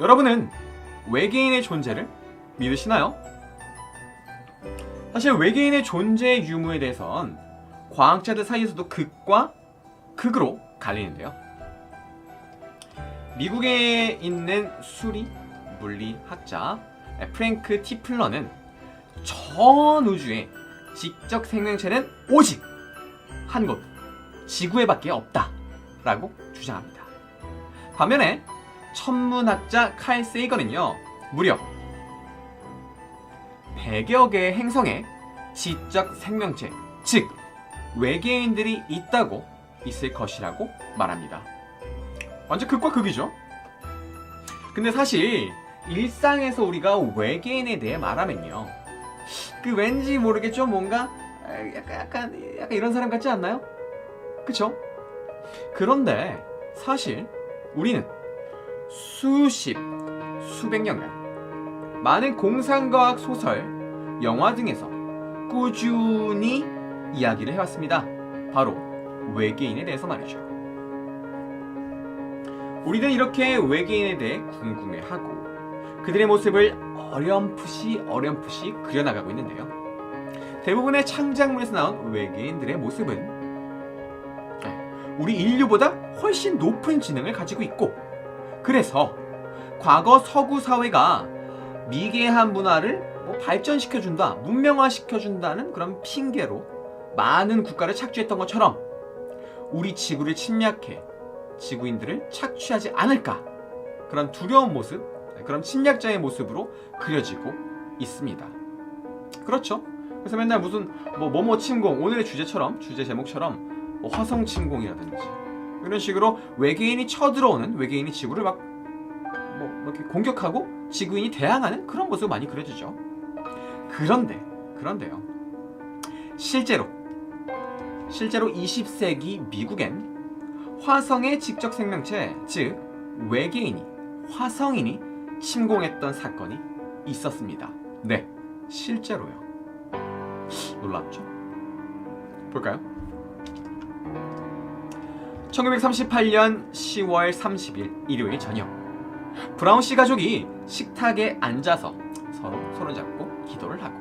여러분은 외계인의 존재를 믿으시나요? 사실 외계인의 존재 유무에 대해선 과학자들 사이에서도 극과 극으로 갈리는데요. 미국에 있는 수리 물리학자 프랭크 티플러는 전 우주에 지적 생명체는 오직 한 곳, 지구에밖에 없다 라고 주장합니다. 반면에 천문학자 칼 세이건은요, 무려 100여 개의 행성에 지적 생명체, 즉 외계인들이 있다고 있을 것이라고 말합니다. 완전 극과 극이죠. 근데 사실 일상에서 우리가 외계인에 대해 말하면요, 그 왠지 모르게 좀 뭔가 아, 약간 약간 약간 이런 사람 같지 않나요? 그쵸? 그런데 사실 우리는 수십, 수백 년간 많은 공상과학 소설, 영화 등에서 꾸준히 이야기를 해왔습니다. 바로 외계인에 대해서 말이죠. 우리는 이렇게 외계인에 대해 궁금해하고 그들의 모습을 어렴풋이 어렴풋이 그려나가고 있는데요. 대부분의 창작물에서 나온 외계인들의 모습은 우리 인류보다 훨씬 높은 지능을 가지고 있고 그래서 과거 서구 사회가 미개한 문화를 뭐 발전시켜준다, 문명화시켜준다는 그런 핑계로 많은 국가를 착취했던 것처럼 우리 지구를 침략해 지구인들을 착취하지 않을까 그런 두려운 모습, 그런 침략자의 모습으로 그려지고 있습니다. 그렇죠. 그래서 맨날 무슨 뭐 뭐뭐 침공 오늘의 주제처럼 주제 제목처럼 뭐 화성 침공이라든지 이런 식으로 외계인이 쳐들어오는 외계인이 지구를 막 뭐 이렇게 공격하고 지구인이 대항하는 그런 모습이 많이 그려지죠. 그런데 그런데요. 실제로 실제로 20세기 미국엔 화성의 직접 생명체 즉 외계인이 화성인이 침공했던 사건이 있었습니다. 네, 실제로요. 놀랍죠? 볼까요? 1938년 10월 30일 일요일 저녁 브라운 씨 가족이 식탁에 앉아서 서로 손을 잡고 기도를 하고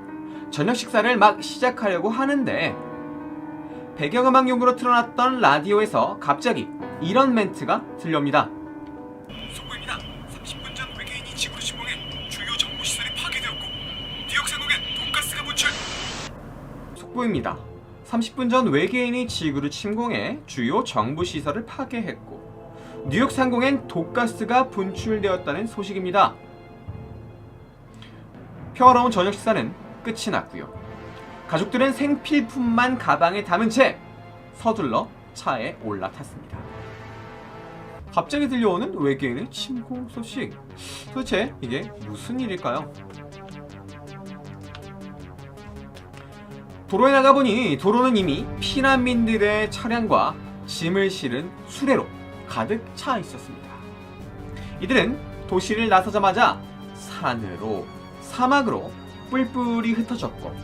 저녁 식사를 막 시작하려고 하는데 배경음악용으로 틀어놨던 라디오에서 갑자기 이런 멘트가 들려옵니다. 속보입니다. 30분 전 외계인이 지구를 침공해 주요 정보 시설이 파괴되었고 뉴욕 상공에 돈가스가 분출. 속보입니다. 30분 전 외계인이 지구를 침공해 주요 정부 시설을 파괴했고 뉴욕 상공엔 독가스가 분출되었다는 소식입니다. 평화로운 저녁 식사는 끝이 났고요. 가족들은 생필품만 가방에 담은 채 서둘러 차에 올라탔습니다. 갑자기 들려오는 외계인의 침공 소식. 도대체 이게 무슨 일일까요? 도로에 나가보니 도로는 이미 피난민들의 차량과 짐을 실은 수레로 가득 차 있었습니다. 이들은 도시를 나서자마자 산으로 사막으로 뿔뿔이 흩어졌고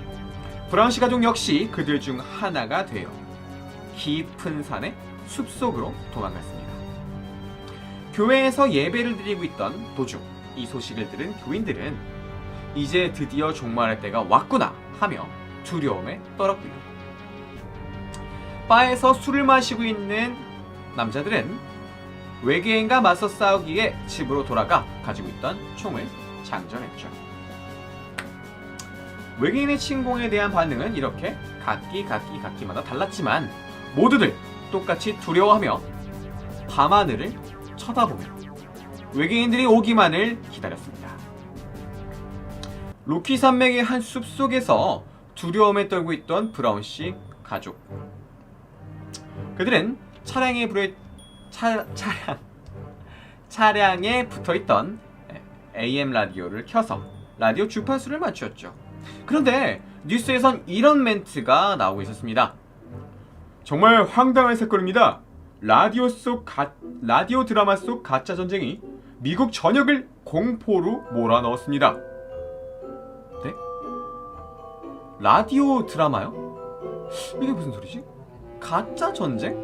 브라운 씨 가족 역시 그들 중 하나가 되어 깊은 산의 숲속으로 도망갔습니다. 교회에서 예배를 드리고 있던 도중 이 소식을 들은 교인들은 이제 드디어 종말할 때가 왔구나 하며 두려움에 떨었고요. 바에서 술을 마시고 있는 남자들은 외계인과 맞서 싸우기에 집으로 돌아가 가지고 있던 총을 장전했죠. 외계인의 침공에 대한 반응은 이렇게 각기 각기 각기마다 달랐지만 모두들 똑같이 두려워하며 밤하늘을 쳐다보며 외계인들이 오기만을 기다렸습니다. 로키 산맥의 한 숲 속에서 두려움에 떨고 있던 브라운 씨 가족. 그들은 차량에 불에 차, 차량 차량에 붙어 있던 AM 라디오를 켜서 라디오 주파수를 맞추었죠. 그런데 뉴스에선 이런 멘트가 나오고 있었습니다. 정말 황당한 사건입니다. 라디오 속 가, 라디오 드라마 속 가짜 전쟁이 미국 전역을 공포로 몰아넣었습니다. 라디오 드라마요? 이게 무슨 소리지? 가짜 전쟁?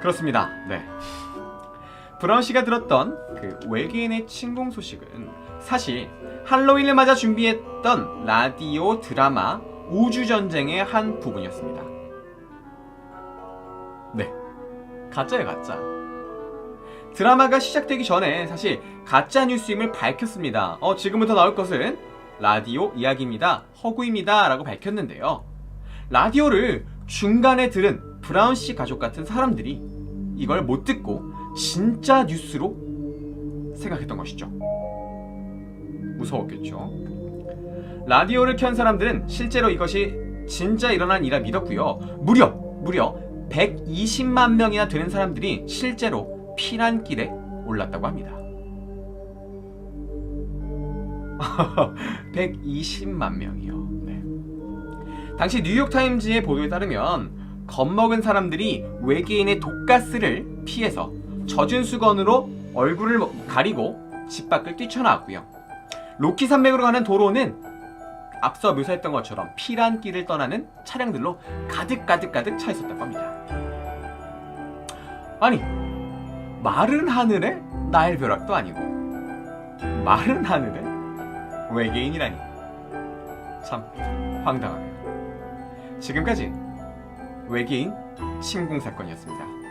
그렇습니다. 네. 브라운 씨가 들었던 그 외계인의 침공 소식은 사실 할로윈을 맞아 준비했던 라디오 드라마 우주전쟁의 한 부분이었습니다. 네. 가짜예요, 가짜. 드라마가 시작되기 전에 사실 가짜 뉴스임을 밝혔습니다. 어, 지금부터 나올 것은 라디오 이야기입니다. 허구입니다. 라고 밝혔는데요. 라디오를 중간에 들은 브라운 씨 가족 같은 사람들이 이걸 못 듣고 진짜 뉴스로 생각했던 것이죠. 무서웠겠죠. 라디오를 켠 사람들은 실제로 이것이 진짜 일어난 일이라 믿었고요. 무려 무려 120만 명이나 되는 사람들이 실제로 피난길에 올랐다고 합니다. 120만 명이요. 네. 당시 뉴욕타임즈의 보도에 따르면 겁먹은 사람들이 외계인의 독가스를 피해서 젖은 수건으로 얼굴을 가리고 집 밖을 뛰쳐나왔고요. 로키 산맥으로 가는 도로는 앞서 묘사했던 것처럼 피란길을 떠나는 차량들로 가득 가득 가득 차 있었다고 합니다. 아니 마른 하늘에 나일 벼락도 아니고 마른 하늘에 외계인이라니 참 황당하네요. 지금까지 외계인 침공 사건이었습니다.